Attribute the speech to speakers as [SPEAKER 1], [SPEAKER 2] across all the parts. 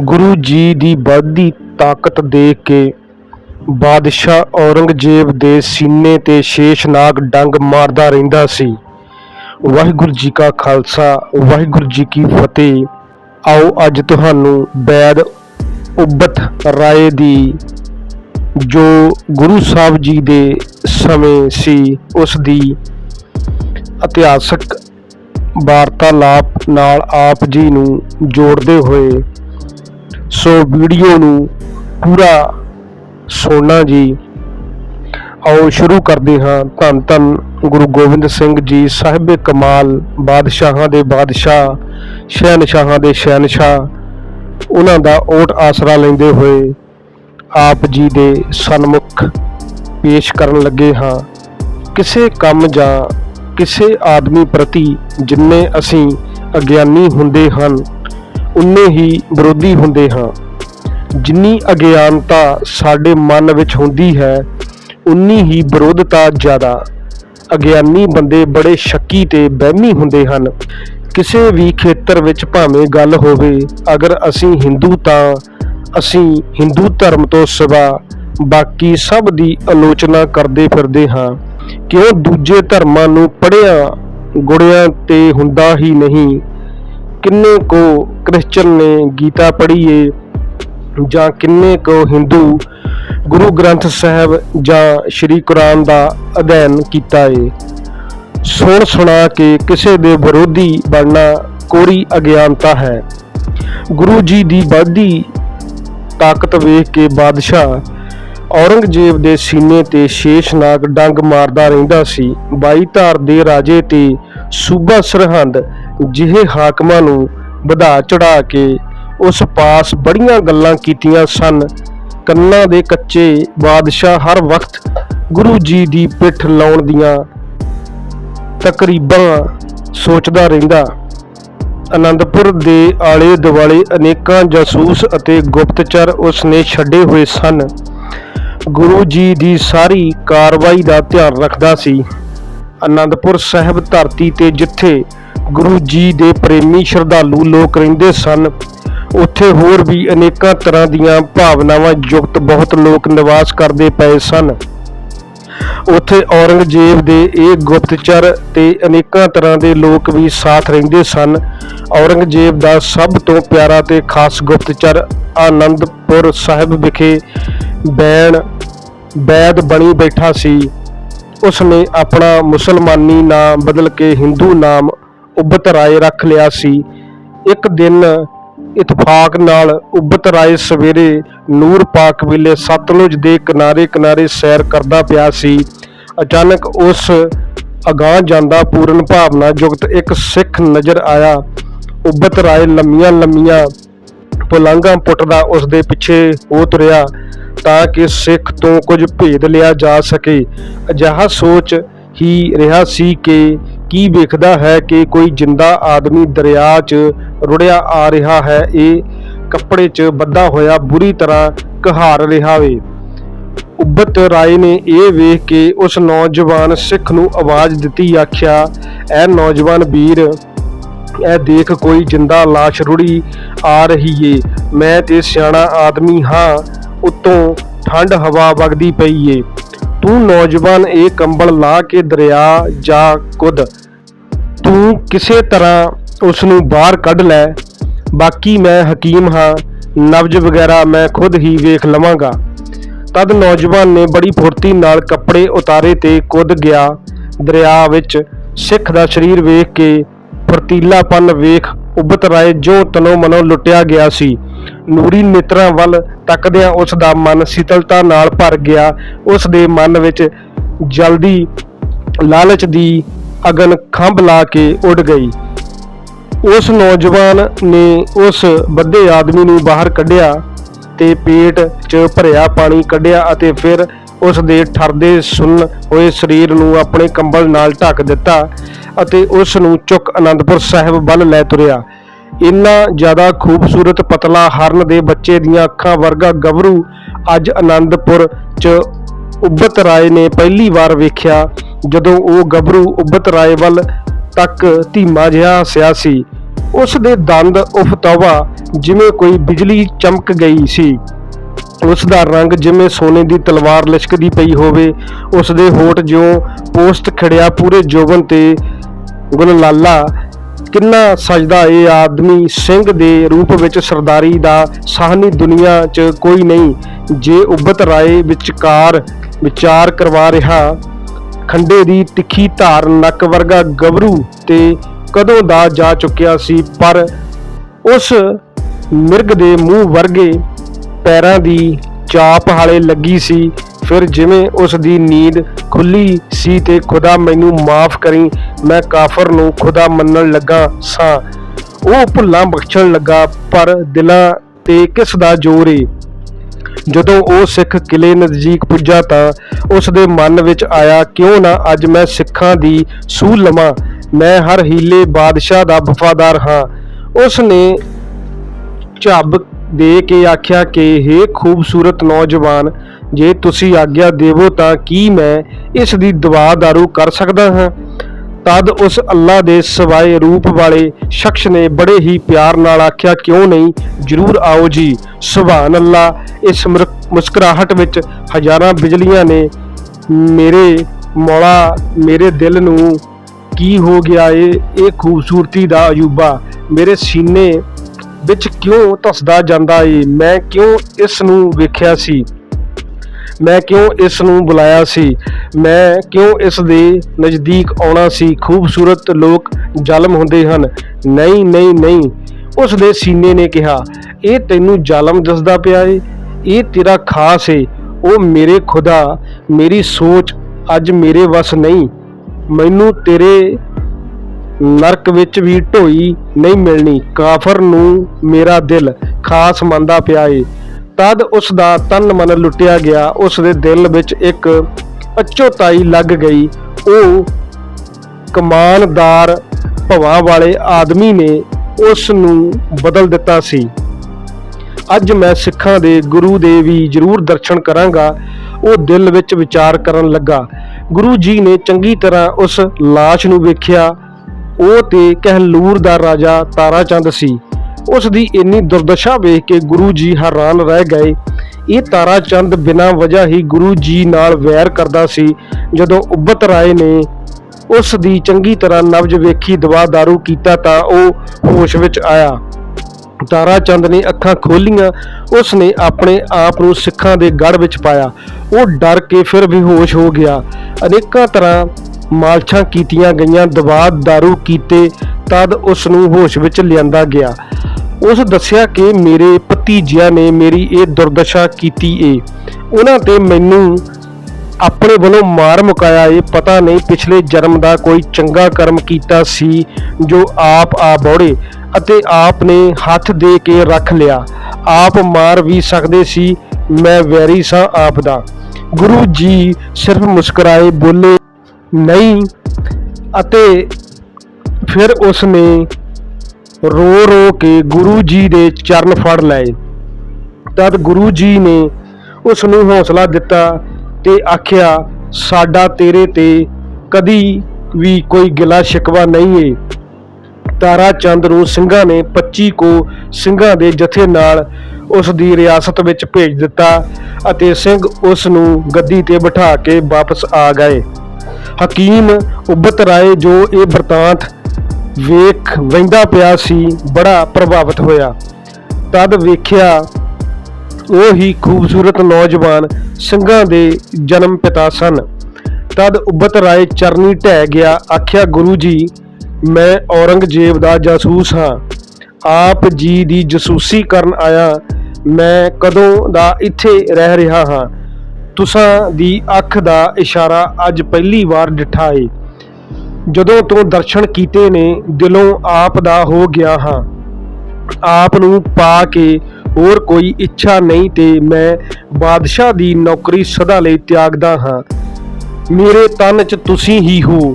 [SPEAKER 1] ਗੁਰੂ ਜੀ ਦੀ ਵੱਧਦੀ ਤਾਕਤ ਦੇਖ ਕੇ ਬਾਦਸ਼ਾਹ ਔਰੰਗਜ਼ੇਬ ਦੇ ਸੀਨੇ ਤੇ ਸ਼ੇਸ਼ਨਾਗ ਡੰਗ ਮਾਰਦਾ ਰਹਿੰਦਾ ਸੀ। ਵਾਹਿਗੁਰੂ ਜੀ ਕਾ ਖਾਲਸਾ, ਵਾਹਿਗੁਰੂ ਜੀ ਕੀ ਫਤਿਹ। ਆਓ ਅੱਜ ਤੁਹਾਨੂੰ ਬੈਦ ਉਬਤ ਰਾਏ ਦੀ, ਜੋ ਗੁਰੂ ਸਾਹਿਬ ਜੀ ਦੇ ਸਮੇਂ ਸੀ, ਉਸ ਦੀ ਇਤਿਹਾਸਕ ਵਾਰਤਾਲਾਪ ਨਾਲ ਆਪ ਜੀ ਨੂੰ ਜੋੜਦੇ ਹੋਏ ਸੋ ਵੀਡੀਓ ਨੂੰ ਪੂਰਾ ਸੁਣਨਾ ਜੀ। ਆਓ ਸ਼ੁਰੂ ਕਰਦੇ ਹਾਂ। ਧੰਨ ਧੰਨ ਗੁਰੂ ਗੋਬਿੰਦ ਸਿੰਘ ਜੀ, ਸਾਹਿਬ ਕਮਾਲ ਬਾਦਸ਼ਾਹਾਂ ਦੇ ਬਾਦਸ਼ਾਹ, ਸ਼ਹਿਨਸ਼ਾਹਾਂ ਦੇ ਸ਼ਹਿਨਸ਼ਾਹ। ਉਹਨਾਂ ਦਾ ਓਟ ਆਸਰਾ ਲੈਂਦੇ ਹੋਏ ਆਪ ਜੀ ਦੇ ਸਨਮੁਖ ਪੇਸ਼ ਕਰਨ ਲੱਗੇ ਹਾਂ। ਕਿਸੇ ਕੰਮ ਜਾਂ ਕਿਸੇ ਆਦਮੀ ਪ੍ਰਤੀ ਜਿੰਨੇ ਅਸੀਂ ਅਗਿਆਨੀ ਹੁੰਦੇ ਹਨ ਉਨੇ ਹੀ ਵਿਰੋਧੀ ਹੁੰਦੇ ਹਾਂ। ਜਿੰਨੀ ਅਗਿਆਨਤਾ ਸਾਡੇ ਮਨ ਵਿੱਚ ਹੁੰਦੀ ਹੈ, ਉਨੀ ਹੀ ਵਿਰੋਧਤਾ ਜ਼ਿਆਦਾ। ਅਗਿਆਨੀ ਬੰਦੇ ਬੜੇ ਸ਼ੱਕੀ ਤੇ ਬਹਿਮੀ ਹੁੰਦੇ ਹਨ। ਕਿਸੇ ਵੀ ਖੇਤਰ ਵਿੱਚ ਭਾਵੇਂ ਗੱਲ ਹੋਵੇ, ਅਗਰ ਅਸੀਂ ਹਿੰਦੂ ਤਾਂ ਅਸੀਂ ਹਿੰਦੂ ਧਰਮ ਤੋਂ ਸਿਵਾ ਬਾਕੀ ਸਭ ਦੀ ਆਲੋਚਨਾ ਕਰਦੇ ਫਿਰਦੇ ਹਾਂ। ਕਿਉਂ ਦੂਜੇ ਧਰਮਾਂ ਨੂੰ ਪੜਿਆ ਗੁੜਿਆਂ ਤੇ ਹੁੰਦਾ ਹੀ ਨਹੀਂ? ਕਿੰਨੇ ਕੋ ਕ੍ਰਿਸਚਨ ਨੇ ਗੀਤਾ ਪੜ੍ਹੀ ਏ ਜਾਂ ਕਿੰਨੇ ਕੋ ਹਿੰਦੂ ਗੁਰੂ ਗ੍ਰੰਥ ਸਾਹਿਬ ਜਾਂ ਸ਼੍ਰੀ ਕੁਰਾਨ ਦਾ ਅਧਿਐਨ ਕੀਤਾ ਏ? ਸੁਣ ਸੁਣਾ ਕੇ ਕਿਸੇ ਦੇ ਵਿਰੋਧੀ ਬਣਨਾ ਕੋਰੀ ਅਗਿਆਨਤਾ ਹੈ। ਗੁਰੂ ਜੀ ਦੀ ਵੱਧਦੀ ਤਾਕਤ ਵੇਖ ਕੇ ਬਾਦਸ਼ਾਹ ਔਰੰਗਜ਼ੇਬ ਦੇ ਸੀਨੇ ਤੇ ਸ਼ੇਸ਼ਨਾਗ ਡੰਗ ਮਾਰਦਾ ਰਹਿੰਦਾ ਸੀ। ਬਾਈ ਧਾਰ ਦੇ ਰਾਜੇ ਤੇ ਸੂਬਾ ਸਰਹੰਦ ਜਿਹੇ ਹਾਕਮਾਂ ਨੂੰ ਵਧਾ ਚੜਾ ਕੇ ਉਸ ਪਾਸ ਬੜੀਆਂ ਗੱਲਾਂ ਕੀਤੀਆਂ ਸਨ। ਕੰਨਾਂ ਦੇ ਕੱਚੇ ਬਾਦਸ਼ਾਹ ਹਰ ਵਕਤ ਗੁਰੂ ਜੀ ਦੀ ਪਿੱਠ ਲਾਉਣ ਦੀਆਂ ਤਕਰੀਬਾਂ ਸੋਚਦਾ ਰਹਿੰਦਾ। ਅਨੰਦਪੁਰ ਦੇ ਆਲੇ ਦੁਆਲੇ ਅਨੇਕਾਂ ਜਾਸੂਸ ਅਤੇ ਗੁਪਤਚਰ ਉਸ ਨੇ ਛੱਡੇ ਹੋਏ ਸਨ। ਗੁਰੂ ਜੀ ਦੀ ਸਾਰੀ ਕਾਰਵਾਈ ਦਾ ਧਿਆਨ ਰੱਖਦਾ ਸੀ। ਅਨੰਦਪੁਰ ਸਾਹਿਬ ਧਰਤੀ ਤੇ ਜਿੱਥੇ ਗੁਰੂ ਜੀ ਦੇ ਪ੍ਰੇਮੀ ਸ਼ਰਧਾਲੂ ਲੋਕ ਰਹਿੰਦੇ ਸਨ। ਉੱਥੇ ਹੋਰ ਵੀ ਅਨੇਕਾਂ ਤਰ੍ਹਾਂ ਦੀਆਂ ਭਾਵਨਾਵਾਂ ਯੁਕਤ ਬਹੁਤ ਲੋਕ ਨਿਵਾਸ ਕਰਦੇ ਪਏ ਸਨ। ਉੱਥੇ ਔਰੰਗਜ਼ੇਬ ਦੇ ਇਹ ਗੁਪਤਚਰ ਤੇ ਅਨੇਕਾਂ ਤਰ੍ਹਾਂ ਦੇ ਲੋਕ ਵੀ ਸਾਥ ਰਹਿੰਦੇ ਸਨ। ਔਰੰਗਜ਼ੇਬ ਦਾ ਸਭ ਤੋਂ ਪਿਆਰਾ ਤੇ ਖਾਸ ਗੁਪਤਚਰ ਆਨੰਦਪੁਰ ਸਾਹਿਬ ਵਿਖੇ ਬੈਣ, ਬੈਦ ਬਣੀ ਬੈਠਾ ਸੀ। ਉਸ ਨੇ ਆਪਣਾ ਮੁਸਲਮਾਨੀ ਨਾਮ ਬਦਲ ਕੇ ਹਿੰਦੂ ਨਾਮ ਉਬਤ ਰਾਏ ਰੱਖ ਲਿਆ ਸੀ। ਇੱਕ ਦਿਨ ਇਤਫਾਕ ਨਾਲ ਉਬਤ ਰਾਏ ਸਵੇਰੇ ਨੂਰ ਪਾਕ ਵੇਲੇ ਸਤਲੁਜ ਦੇ ਕਿਨਾਰੇ ਕਿਨਾਰੇ ਸੈਰ ਕਰਦਾ ਪਿਆ ਸੀ। ਅਚਾਨਕ ਉਸ ਅਗਾਹ ਜਾਂਦਾ ਪੂਰਨ ਭਾਵਨਾ ਯੁਕਤ ਇੱਕ ਸਿੱਖ ਨਜ਼ਰ ਆਇਆ। ਉਬਤ ਰਾਏ ਲੰਮੀਆਂ ਲੰਮੀਆਂ ਪੁਲਾਂਘਾਂ ਪੁੱਟਦਾ ਉਸ ਦੇ ਪਿੱਛੇ ਹੋ ਤੁਰਿਆ ਤਾਂ ਕਿ ਸਿੱਖ ਤੋਂ ਕੁਝ ਭੇਦ ਲਿਆ ਜਾ ਸਕੇ। ਅਜਿਹਾ ਸੋਚ ਹੀ ਰਿਹਾ ਸੀ ਕਿ ਕੀ ਵੇਖਦਾ ਹੈ ਕਿ ਕੋਈ ਜਿੰਦਾ ਆਦਮੀ ਦਰਿਆ 'ਚ ਰੁੜਿਆ ਆ ਰਿਹਾ ਹੈ, ਇਹ ਕੱਪੜੇ 'ਚ ਬੱਧਾ ਹੋਇਆ ਬੁਰੀ ਤਰ੍ਹਾਂ ਕਹਾਰ ਰਿਹਾ ਵੇ। ਉਬਤ ਰਾਏ ਨੇ ਇਹ ਵੇਖ ਕੇ ਉਸ ਨੌਜਵਾਨ ਸਿੱਖ ਨੂੰ ਆਵਾਜ਼ ਦਿੱਤੀ, ਆਖਿਆ, ਐ ਨੌਜਵਾਨ ਵੀਰ ਇਹ ਦੇਖ ਕੋਈ ਜਿੰਦਾ ਲਾਸ਼ ਰੁੜੀ ਆ ਰਹੀ ਏ। ਮੈਂ ਤੇ ਸਿਆਣਾ ਆਦਮੀ ਹਾਂ, ਉੱਤੋਂ ਠੰਡ ਹਵਾ ਵਗਦੀ ਪਈ ਏ। ਤੂੰ ਨੌਜਵਾਨ ਇਹ ਕੰਬਲ ਲਾ ਕੇ ਦਰਿਆ ਜਾ ਕੁਦ। ਤੂੰ ਕਿਸੇ ਤਰ੍ਹਾਂ ਉਸ ਨੂੰ ਬਾਹਰ ਕੱਢ ਲੈ। ਬਾਕੀ ਮੈਂ ਹਕੀਮ ਹਾਂ। ਨਬਜ ਵਗੈਰਾ ਮੈਂ ਖੁਦ ਹੀ ਵੇਖ ਲਵਾਂਗਾ। ਤਦ ਨੌਜਵਾਨ ਨੇ ਬੜੀ ਫੁਰਤੀ ਨਾਲ ਕੱਪੜੇ ਉਤਾਰੇ ਤੇ ਕੁੱਦ ਗਿਆ। ਦਰਿਆ ਵਿੱਚ ਸਿੱਖ ਦਾ ਸਰੀਰ ਵੇਖ ਕੇ ਫਰਤੀਲਾਪਨ ਵੇਖ ਉਬਤ ਰਾਏ ਜੋ ਤਨੋ ਮਨੋ ਲੁੱਟਿਆ ਗਿਆ ਸੀ। ਨੂਰੀ ਨੇਤਰਾਂ ਵੱਲ ਤੱਕਦਿਆਂ ਉਸ ਦਾ ਮਨ ਸ਼ੀਤਲਤਾ ਨਾਲ ਭਰ ਗਿਆ। ਉਸ ਦੇ ਮਨ ਵਿੱਚ ਜਲਦੀ ਲਾਲਚ ਦੀ ਅਗਨ ਖੰਭ ਲਾ ਕੇ ਉੱਡ ਗਈ। ਉਸ ਨੌਜਵਾਨ ਨੇ ਉਸ ਵੱਡੇ ਆਦਮੀ ਨੂੰ ਬਾਹਰ ਕੱਢਿਆ ਤੇ ਪੇਟ 'ਚ ਭਰਿਆ ਪਾਣੀ ਕੱਢਿਆ ਅਤੇ ਫਿਰ ਉਸ ਦੇ ਠਰਦੇ ਸੁੰਨ ਹੋਏ ਸਰੀਰ ਨੂੰ ਆਪਣੇ ਕੰਬਲ ਨਾਲ ਢੱਕ ਦਿੱਤਾ ਅਤੇ ਉਸ ਨੂੰ ਚੁੱਕ ਅਨੰਦਪੁਰ ਸਾਹਿਬ ਵੱਲ ਲੈ ਤੁਰਿਆ। ਇੰਨਾ ਜ਼ਿਆਦਾ ਖੂਬਸੂਰਤ ਪਤਲਾ ਹਰਨ ਦੇ ਬੱਚੇ ਦੀਆਂ ਅੱਖਾਂ ਵਰਗਾ ਗੱਭਰੂ ਅੱਜ ਅਨੰਦਪੁਰ 'ਚ ਉਬਤ ਰਾਏ ਨੇ ਪਹਿਲੀ ਵਾਰ ਵੇਖਿਆ। ਜਦੋਂ ਉਹ ਗੱਭਰੂ ਉਬਤ ਰਾਏ ਵੱਲ ਤੱਕ ਧੀਮਾ ਜਿਹਾ ਹੱਸਿਆ ਸੀ ਉਸ ਦੇ ਦੰਦ ਉਫਤਵਾ ਜਿਵੇਂ ਕੋਈ ਬਿਜਲੀ ਚਮਕ ਗਈ ਸੀ। ਉਸ ਦਾ ਰੰਗ ਜਿਵੇਂ ਸੋਨੇ ਦੀ ਤਲਵਾਰ ਲਿਸ਼ਕਦੀ ਪਈ ਹੋਵੇ ਉਸ ਦੇ ਹੋਠ ਜਿਉਂ ਪੋਸਟ ਖੜਿਆ ਪੂਰੇ ਜੋਬਨ ਤੇ, ਗੁਲਲਾਲਾ, ਕਿੰਨਾ ਸਜਦਾ ਇਹ ਆਦਮੀ ਸਿੰਘ ਦੇ ਰੂਪ ਵਿੱਚ ਸਰਦਾਰੀ ਦਾ ਸਾਹਨੀ ਦੁਨੀਆ 'ਚ ਕੋਈ ਨਹੀਂ, ਜੇ ਉਬਤ ਰਾਏ ਵਿਚਕਾਰ ਵਿਚਾਰ ਕਰਵਾ ਰਿਹਾ ਖੰਡੇ ਦੀ ਤਿੱਖੀ ਧਾਰ ਨੱਕ ਵਰਗਾ ਗਬਰੂ ਤੇ ਕਦੋਂ ਦਾ ਜਾ ਚੁੱਕਿਆ ਸੀ ਪਰ ਉਸ ਮਿਰਗ ਦੇ ਮੂੰਹ ਵਰਗੇ ਪੈਰਾਂ ਦੀ ਚਾਪ ਹਾਲੇ ਲੱਗੀ ਸੀ। ਫਿਰ ਜਿਵੇਂ ਉਸ ਦੀ ਨੀਂਦ ਖੁੱਲੀ ਸੀ ਤੇ ਖੁਦਾ ਮੈਨੂੰ ਮਾਫ ਕਰੀ, ਮੈਂ ਕਾਫਰ ਨੂੰ ਖੁਦਾ ਮੰਨਣ ਲੱਗਾ ਸਾਂ। ਉਹ ਭੁੱਲਾਂ ਬਖਸ਼ਣ ਲੱਗਾ ਪਰ ਦਿਲਾਂ ਤੇ ਕਿਸ ਦਾ ਜ਼ੋਰ ਏ? ਜਦੋਂ ਉਹ ਸਿੱਖ ਕਿਲੇ ਨਜ਼ਦੀਕ ਪੁੱਜਾ ਤਾਂ ਉਸ ਦੇ ਮਨ ਵਿੱਚ ਆਇਆ, ਕਿਉਂ ਨਾ ਅੱਜ ਮੈਂ ਸਿੱਖਾਂ ਦੀ ਸੂਹ ਲਵਾਂ? ਮੈਂ ਹਰ ਹੀਲੇ ਬਾਦਸ਼ਾਹ ਦਾ ਵਫਾਦਾਰ ਹਾਂ। ਉਸ ਨੇ ਝੱਬ ਦੇ ਕੇ ਆਖਿਆ ਕਿ, ਹੇ ਖੂਬਸੂਰਤ ਨੌਜਵਾਨ, ਜੇ ਤੁਸੀਂ ਆਗਿਆ ਦੇਵੋ ਤਾਂ ਕੀ ਮੈਂ ਇਸ ਦੀ ਦੁਆ ਦਾਰੂ ਕਰ ਸਕਦਾ ਹਾਂ? ਤਦ ਉਸ ਅੱਲਾ ਦੇ ਸਵਾਏ ਰੂਪ ਵਾਲੇ ਸ਼ਖਸ ਨੇ ਬੜੇ ਹੀ ਪਿਆਰ ਨਾਲ ਆਖਿਆ, ਕਿਉਂ ਨਹੀਂ? ਜਰੂਰ ਆਓ ਜੀ। ਸੁਭਾਨ ਅੱਲਾ ਇਸ ਮੁਸਕਰਾਹਟ ਵਿੱਚ ਹਜ਼ਾਰਾਂ ਬਿਜਲੀਆਂ ਨੇ, ਮੇਰੇ ਮੌਲਾ, ਮੇਰੇ ਦਿਲ ਨੂੰ ਕੀ ਹੋ ਗਿਆ ਏ? ਇਹ ਖੂਬਸੂਰਤੀ ਦਾ ਅਜੂਬਾ ਮੇਰੇ ਸੀਨੇ ਵਿੱਚ ਕਿਉਂ ਧਸਦਾ ਜਾਂਦਾ ਏ? ਮੈਂ ਕਿਉਂ ਇਸ ਨੂੰ ਵੇਖਿਆ ਸੀ? ਮੈਂ ਕਿਉਂ ਇਸ ਨੂੰ ਬੁਲਾਇਆ ਸੀ? ਮੈਂ ਕਿਉਂ ਇਸ ਦੇ ਨਜ਼ਦੀਕ ਆਉਣਾ ਸੀ? ਖੂਬਸੂਰਤ ਲੋਕ ਜ਼ਾਲਮ ਹੁੰਦੇ ਹਨ। ਨਹੀਂ ਨਹੀਂ ਨਹੀਂ। ਉਸ ਦੇ ਸੀਨੇ ਨੇ ਕਿਹਾ, ਇਹ ਤੈਨੂੰ ਜ਼ਾਲਮ ਦੱਸਦਾ ਪਿਆ ਏ? ਇਹ ਤੇਰਾ ਖਾਸ ਏ। ਉਹ ਮੇਰੇ ਖੁਦਾ, ਮੇਰੀ ਸੋਚ ਅੱਜ ਮੇਰੇ ਵਸ ਨਹੀਂ। ਮੈਨੂੰ ਤੇਰੇ ਨਰਕ ਵਿੱਚ ਵੀ ਢੋਈ ਨਹੀਂ ਮਿਲਣੀ। ਕਾਫਰ ਨੂੰ ਮੇਰਾ ਦਿਲ ਖਾਸ ਮੰਨਦਾ ਪਿਆ ਏ। ਤਦ ਉਸ ਦਾ ਤਨ ਮਨ ਲੁੱਟਿਆ ਗਿਆ। ਉਸ ਦੇ ਦਿਲ ਵਿੱਚ ਇੱਕ ਅਚੋਤਾਈ ਲੱਗ ਗਈ। ਉਹ ਕਮਾਨਦਾਰ ਭਵਾ ਵਾਲੇ ਆਦਮੀ ਨੇ ਉਸ ਨੂੰ ਬਦਲ ਦਿੱਤਾ ਸੀ। ਅੱਜ ਮੈਂ ਸਿੱਖਾਂ ਦੇ ਗੁਰੂ ਦੇ ਵੀ ਜ਼ਰੂਰ ਦਰਸ਼ਨ ਕਰਾਂਗਾ। ਉਹ ਦਿਲ ਵਿੱਚ ਵਿਚਾਰ ਕਰਨ ਲੱਗਾ। ਗੁਰੂ ਜੀ ਨੇ ਚੰਗੀ ਤਰ੍ਹਾਂ ਉਸ ਲਾਸ਼ ਨੂੰ ਵੇਖਿਆ। ਉਹ ਤੇ ਕਹਿਲੂਰ ਦਾ ਰਾਜਾ ਤਾਰਾਚੰਦ ਸੀ। ਉਸ ਦੀ ਇੰਨੀ ਦੁਰਦਸ਼ਾ ਵੇਖ ਕੇ ਗੁਰੂ ਜੀ ਹੈਰਾਨ ਰਹਿ ਗਏ। ਇਹ ਤਾਰਾ ਚੰਦ ਬਿਨਾਂ ਵਜ੍ਹਾ ਹੀ ਗੁਰੂ ਜੀ ਨਾਲ ਵੈਰ ਕਰਦਾ ਸੀ। ਜਦੋਂ ਉਬਤ ਰਾਏ ਨੇ ਉਸ ਦੀ ਚੰਗੀ ਤਰ੍ਹਾਂ ਨਬਜ ਵੇਖੀ, ਦਵਾ ਦਾਰੂ ਕੀਤਾ ਤਾਂ ਉਹ ਹੋਸ਼ ਵਿੱਚ ਆਇਆ। ਤਾਰਾ ਚੰਦ ਨੇ ਅੱਖਾਂ ਖੋਲੀਆਂ ਉਸ ਨੇ ਆਪਣੇ ਆਪ ਨੂੰ ਸਿੱਖਾਂ ਦੇ ਗੜ ਵਿੱਚ ਪਾਇਆ। ਉਹ ਡਰ ਕੇ ਫਿਰ ਬੇਹੋਸ਼ ਹੋ ਗਿਆ। ਅਨੇਕਾਂ ਤਰ੍ਹਾਂ ਮਾਲਸ਼ਾਂ ਕੀਤੀਆਂ ਗਈਆਂ, ਦਵਾ ਦਾਰੂ ਕੀਤੇ ਤਦ ਉਸ ਨੂੰ ਹੋਸ਼ ਵਿੱਚ ਲਿਆਂਦਾ ਗਿਆ। ਉਸ ਦੱਸਿਆ ਕਿ ਮੇਰੇ ਭਤੀਜਿਆਂ ਨੇ ਮੇਰੀ ਇਹ ਦੁਰਦਸ਼ਾ ਕੀਤੀ ਏ। ਉਹਨਾਂ ਤੇ ਮੈਨੂੰ ਆਪਣੇ ਵੱਲੋਂ ਮਾਰ ਮੁਕਾਇਆ ਏ। ਪਤਾ ਨਹੀਂ ਪਿਛਲੇ ਜਨਮ ਦਾ ਕੋਈ ਚੰਗਾ ਕਰਮ ਕੀਤਾ ਸੀ ਜੋ ਆਪ ਆ ਬੌੜੇ ਅਤੇ ਆਪ ਨੇ ਹੱਥ ਦੇ ਕੇ ਰੱਖ ਲਿਆ। ਆਪ ਮਾਰ ਵੀ ਸਕਦੇ ਸੀ, ਮੈਂ ਵੈਰੀ ਸਾਂ ਆਪ ਦਾ। ਗੁਰੂ ਜੀ ਸਿਰਫ ਮੁਸਕਰਾਏ ਬੋਲੇ, ਨਹੀਂ। ਅਤੇ ਫਿਰ ਉਸ ਨੇ ਰੋ ਰੋ ਕੇ ਗੁਰੂ ਜੀ ਦੇ ਚਰਨ ਫੜ ਲਏ। ਤਦ ਗੁਰੂ ਜੀ ਨੇ ਉਸ ਨੂੰ ਹੌਸਲਾ ਦਿੱਤਾ ਤੇ ਆਖਿਆ, ਸਾਡਾ ਤੇਰੇ ਤੇ ਕਦੀ ਵੀ ਕੋਈ ਗਿਲਾ ਸ਼ਿਕਵਾ ਨਹੀਂ ਏ। ਤਾਰਾ ਚੰਦ ਨੂੰ ਸਿੰਘਾਂ ਨੇ 25 ਕੋ ਸਿੰਘਾਂ ਦੇ ਜਥੇ ਨਾਲ ਉਸ ਦੀ ਰਿਆਸਤ ਵਿੱਚ ਭੇਜ ਦਿੱਤਾ ਅਤੇ ਸਿੰਘ ਉਸ ਨੂੰ ਗੱਦੀ ਤੇ ਬਿਠਾ ਕੇ ਵਾਪਸ ਆ ਗਏ। ਹਕੀਮ ਉਬਤ ਰਾਏ ਜੋ ਇਹ ਵਰਤਾਂਤ ਵੇਖ ਵਹਿੰਦਾ ਪਿਆ ਸੀ, ਬੜਾ ਪ੍ਰਭਾਵਿਤ ਹੋਇਆ। ਤਦ ਵੇਖਿਆ ਉਹ ਹੀ ਖੂਬਸੂਰਤ ਨੌਜਵਾਨ ਸਿੰਘਾਂ ਦੇ ਜਨਮ ਪਿਤਾ ਸਨ। ਤਦ ਉਬਤ ਰਾਏ ਚਰਨੀ ਢਹਿ ਗਿਆ, ਆਖਿਆ, ਗੁਰੂ ਜੀ, ਮੈਂ ਔਰੰਗਜ਼ੇਬ ਦਾ ਜਾਸੂਸ ਹਾਂ। ਆਪ ਜੀ ਦੀ ਜਸੂਸੀ ਕਰਨ ਆਇਆ ਮੈਂ ਕਦੋਂ ਦਾ ਇੱਥੇ ਰਹਿ ਰਿਹਾ ਹਾਂ। ਤੁਸਾਂ ਦੀ ਅੱਖ ਦਾ ਇਸ਼ਾਰਾ ਅੱਜ ਪਹਿਲੀ ਵਾਰ ਡਿਠਾ ਏ ਜਦੋਂ ਤੋਂ ਦਰਸ਼ਨ ਕੀਤੇ ਨੇ ਦਿਲੋਂ ਆਪ ਦਾ ਹੋ ਗਿਆ ਹਾਂ ਆਪ ਨੂੰ ਪਾ ਕੇ ਹੋਰ ਕੋਈ ਇੱਛਾ ਨਹੀਂ ਤੇ ਮੈਂ ਬਾਦਸ਼ਾਹ ਦੀ ਨੌਕਰੀ ਸਦਾ ਲਈ ਤਿਆਗਦਾ ਹਾਂ ਮੇਰੇ ਤਨ ਚ ਤੁਸੀਂ ਹੀ ਹੋ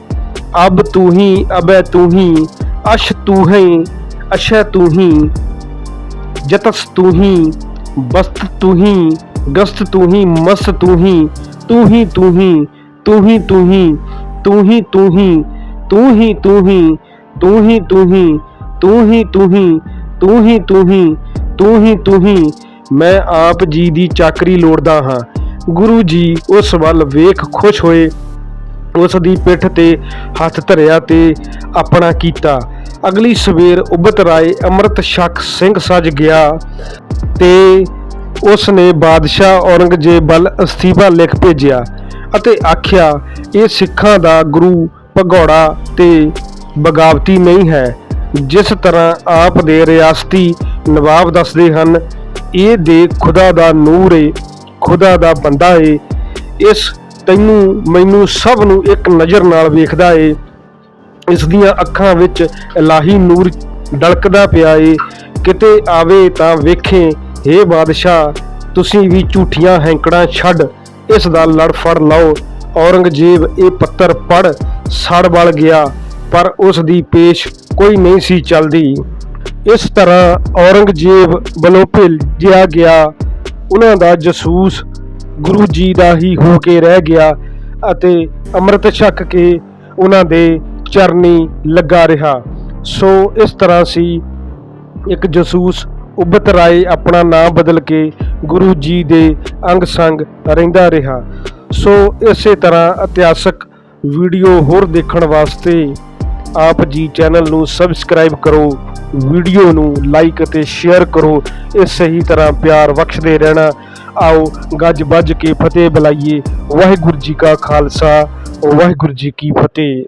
[SPEAKER 1] ਅਬ ਤੂੰ ਹੀ ਅਬੈ ਤੂੰ ਹੀ ਅਸ਼ ਤੂੰ ਹੈ ਅਸ਼ੈ ਤੂੰ ਹੀ ਜਤਸ ਤੂੰ ਹੀ ਬਸਤ ਤੂੰ ਹੀ ਗਸਤ ਤੂੰ ਹੀ ਮਸ ਤੂੰ ਹੀ ਤੂੰ ਹੀ ਤੂੰ ਹੀ ਤੂੰ ਹੀ ਤੂੰ ਹੀ ਤੂੰ ਹੀ ਤੂੰ ਹੀ ਤੂੰ ਹੀ ਤੂੰ ਹੀ ਤੂੰ ਹੀ ਤੂੰ ਹੀ ਤੂੰ ਹੀ ਤੂੰ ਹੀ ਤੂੰ ਹੀ ਤੂੰ ਹੀ ਤੂੰ ਹੀ ਤੂੰ ਹੀ। ਮੈਂ ਆਪ ਜੀ ਦੀ ਚਾਕਰੀ ਲੋੜਦਾ ਹਾਂ। ਗੁਰੂ ਜੀ ਉਸ ਵੱਲ ਵੇਖ ਖੁਸ਼ ਹੋਏ। ਉਸ ਦੀ ਪਿੱਠ ਤੇ ਹੱਥ ਧਰਿਆ ਤੇ ਆਪਣਾ ਕੀਤਾ। ਅਗਲੀ ਸਵੇਰ ਉਬਤ ਰਾਏ ਅੰਮ੍ਰਿਤ ਛਕ ਸਿੰਘ ਸਜ ਗਿਆ ਤੇ ਉਸ ਨੇ ਬਾਦਸ਼ਾਹ ਔਰੰਗਜ਼ੇਬ ਵੱਲ ਅਸਤੀਫਾ ਲਿਖ ਭੇਜਿਆ ਅਤੇ ਆਖਿਆ, ਇਹ ਸਿੱਖਾਂ ਦਾ ਗੁਰੂ ਭਗੌੜਾ ਤੇ ਬਗਾਵਤੀ ਨਹੀਂ ਹੈ। ਜਿਸ ਤਰ੍ਹਾਂ ਆਪ ਦੇ ਰਿਆਸਤੀ ਨਵਾਬ ਦੱਸਦੇ ਹਨ, ਇਹ ਦੇ ਖੁਦਾ ਦਾ ਨੂਰ ਏ, ਖੁਦਾ ਦਾ ਬੰਦਾ ਏ। ਇਸ ਤੈਨੂੰ ਮੈਨੂੰ ਸਭ ਨੂੰ ਇੱਕ ਨਜ਼ਰ ਨਾਲ ਵੇਖਦਾ ਏ। ਇਸ ਦੀਆਂ ਅੱਖਾਂ ਵਿੱਚ ਇਲਾਹੀ ਨੂਰ ਡਲਕਦਾ ਪਿਆ ਏ। ਕਿਤੇ ਆਵੇ ਤਾਂ ਵੇਖੇ, ਹੇ ਬਾਦਸ਼ਾਹ, ਤੁਸੀਂ ਵੀ ਝੂਠੀਆਂ ਹੈਂਕੜਾਂ ਛੱਡ, ਇਸ ਦਾ ਲੜ ਫੜ ਲਓ। ਔਰੰਗਜ਼ੇਬ ਇਹ ਪੱਤਰ ਪੜ ਸੜ ਬਲ ਗਿਆ, ਪਰ ਉਸ ਦੀ ਪੇਸ਼ ਕੋਈ ਨਹੀਂ ਸੀ ਚੱਲਦੀ। ਇਸ ਤਰ੍ਹਾਂ ਔਰੰਗਜ਼ੇਬ ਵੱਲੋਂ ਭੇਜਿਆ ਗਿਆ। ਉਹਨਾਂ ਦਾ ਜਸੂਸ ਗੁਰੂ ਜੀ ਦਾ ਹੀ ਹੋ ਕੇ ਰਹਿ ਗਿਆ ਅਤੇ ਅੰਮ੍ਰਿਤ ਛਕ ਕੇ ਉਹਨਾਂ ਦੇ ਚਰਨੀ ਲੱਗਾ ਰਿਹਾ। ਸੋ ਇਸ ਤਰ੍ਹਾਂ ਸੀ ਇੱਕ ਜਸੂਸ ਉਬਤ ਰਾਏ ਆਪਣਾ ਨਾਮ ਬਦਲ ਕੇ ਗੁਰੂ ਜੀ ਦੇ ਅੰਗ ਸੰਗ ਰਹਿੰਦਾ ਰਿਹਾ। ਸੋ ਇਸੇ ਤਰ੍ਹਾਂ ਇਤਿਹਾਸਕ ਵੀਡੀਓ ਹੋਰ ਦੇਖਣ ਵਾਸਤੇ ਆਪ ਜੀ ਚੈਨਲ ਨੂੰ ਸਬਸਕ੍ਰਾਈਬ ਕਰੋ, ਵੀਡੀਓ ਨੂੰ ਲਾਈਕ ਅਤੇ ਸ਼ੇਅਰ ਕਰੋ, ਇਸੇ ਹੀ ਤਰ੍ਹਾਂ ਪਿਆਰ ਬਖਸ਼ਦੇ ਰਹਿਣਾ। ਆਓ, ਗੱਜ ਵੱਜ ਕੇ ਫਤਿਹ ਬੁਲਾਈਏ। ਵਾਹਿਗੁਰੂ ਜੀ ਕਾ ਖਾਲਸਾ, ਵਾਹਿਗੁਰੂ ਜੀ ਕੀ ਫਤਿਹ।